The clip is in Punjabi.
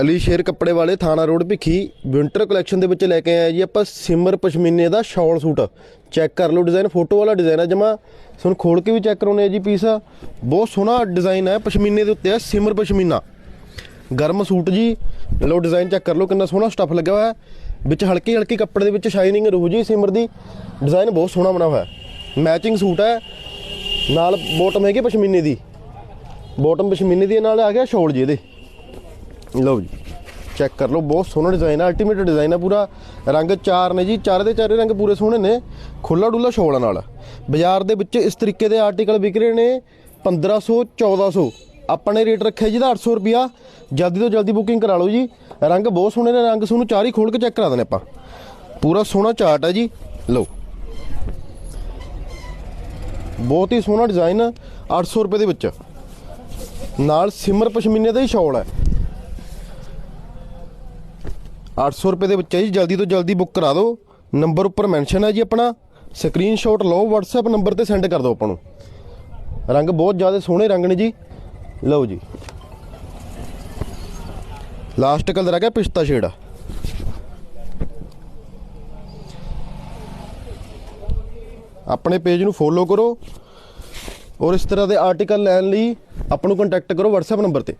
ਅਲੀ ਸ਼ੇਰ ਕੱਪੜੇ ਵਾਲੇ ਥਾਣਾ ਰੋਡ ਭਿੱਖੀ ਵਿੰਟਰ ਕਲੈਕਸ਼ਨ ਦੇ ਵਿੱਚ ਲੈ ਕੇ ਆਏ ਜੀ ਆਪਾਂ ਸਿਮਰ ਪਸ਼ਮੀਨੇ ਦਾ ਸ਼ਾਲ ਸੂਟ। ਚੈੱਕ ਕਰ ਲਓ, ਡਿਜ਼ਾਈਨ, ਫੋਟੋ ਵਾਲਾ ਡਿਜ਼ਾਈਨ ਹੈ ਜਮਾ। ਤੁਹਾਨੂੰ ਖੋਲ ਕੇ ਵੀ ਚੈੱਕ ਕਰਾਉਣੇ ਆ ਜੀ ਪੀਸ। ਬਹੁਤ ਸੋਹਣਾ ਡਿਜ਼ਾਈਨ ਹੈ ਪਸ਼ਮੀਨੇ ਦੇ ਉੱਤੇ ਹੈ ਸਿਮਰ ਪਸ਼ਮੀਨਾ। ਗਰਮ ਸੂਟ ਜੀ। ਲਓ, ਡਿਜ਼ਾਈਨ ਚੈੱਕ ਕਰ ਲਓ, ਕਿੰਨਾ ਸੋਹਣਾ ਸਟੱਫ ਲੱਗਿਆ ਹੋਇਆ। ਹੈ ਵਿੱਚ ਹਲਕੀ ਹਲਕੀ ਕੱਪੜੇ ਦੇ ਵਿੱਚ ਸ਼ਾਈਨਿੰਗ ਰਹੂ ਜੀ ਸਿਮਰ ਦੀ। ਡਿਜ਼ਾਈਨ ਬਹੁਤ ਸੋਹਣਾ ਬਣਾ ਹੋਇਆ। ਹੈ ਮੈਚਿੰਗ ਸੂਟ ਹੈ ਨਾਲ ਬੋਟਮ ਹੈਗੀ ਪਸ਼ਮੀਨੇ ਦੀ। ਬੋਟਮ ਪਸ਼ਮੀਨੇ ਦੀ, ਨਾਲ ਆ ਗਿਆ ਸ਼ੋਲ ਜੀ ਇਹਦੇ। ਲਓ ਜੀ ਚੈੱਕ ਕਰ ਲਓ, ਬਹੁਤ ਸੋਹਣਾ ਡਿਜ਼ਾਈਨ ਆ ਅਲਟੀਮੇਟ ਡਿਜ਼ਾਈਨ ਆ ਪੂਰਾ। ਰੰਗ ਚਾਰ ਨੇ ਜੀ, ਚਾਰੇ ਦੇ ਚਾਰੇ ਰੰਗ ਪੂਰੇ ਸੋਹਣੇ ਨੇ। ਖੁੱਲਾ ਡੁੱਲਾ ਸ਼ੋਲਾਂ ਨਾਲ। ਬਾਜ਼ਾਰ ਦੇ ਵਿੱਚ ਇਸ ਤਰੀਕੇ ਦੇ ਆਰਟੀਕਲ ਵਿਕ ਰਹੇ ਨੇ 1500 1400 ਆਪਣੇ ਰੇਟ ਰੱਖਿਆ ਜੀ ਦਾ 800 ਰੁਪਿਆ ਜਲਦੀ ਤੋਂ ਜਲਦੀ ਬੁਕਿੰਗ ਕਰਾ ਲਓ ਜੀ। ਰੰਗ ਬਹੁਤ ਸੋਹਣੇ ਨੇ, ਰੰਗ ਤੁਹਾਨੂੰ ਚਾਰ ਹੀ ਖੋਲ ਕੇ ਚੈੱਕ ਕਰਾ ਦੇਣੇ ਆਪਾਂ। ਪੂਰਾ ਸੋਹਣਾ ਚਾਰਟ ਹੈ ਜੀ। ਲਓ। ਬਹੁਤ ਹੀ ਸੋਹਣਾ ਡਿਜ਼ਾਈਨ 800 ਰੁਪਏ ਦੇ ਵਿੱਚ। ਨਾਲ ਸਿਮਰ ਪਸ਼ਮੀਨੇ ਦਾ ਹੀ ਸ਼ਾਲ ਹੈ 800 ਰੁਪਏ ਦੇ ਵਿੱਚ ਹੈ ਜੀ। ਜਲਦੀ ਤੋਂ ਜਲਦੀ ਬੁੱਕ ਕਰਾ ਦਿਓ। ਨੰਬਰ ਉੱਪਰ ਮੈਂਸ਼ਨ ਹੈ ਜੀ ਆਪਣਾ। ਸਕਰੀਨਸ਼ਾਟ ਲਓ, WhatsApp ਨੰਬਰ ਤੇ ਸੈਂਡ ਕਰ ਦਿਓ ਆਪਾਂ ਨੂੰ। ਰੰਗ ਬਹੁਤ ਜ਼ਿਆਦਾ ਸੋਹਣੇ ਰੰਗ ਨੇ ਜੀ। ਲਓ ਜੀ। ਲਾਸਟ ਕਲਰ ਆ ਗਿਆ ਪਿਸਤਾ ਸ਼ੇਡ ਆਪਣੇ ਪੇਜ ਨੂੰ ਫੋਲੋ ਕਰੋ। ਔਰ ਇਸ ਤਰ੍ਹਾਂ ਦੇ ਆਰਟੀਕਲ ਲੈਣ ਲਈ ਆਪਾਂ ਨੂੰ ਕੰਟੈਕਟ ਕਰੋ WhatsApp ਨੰਬਰ ਤੇ।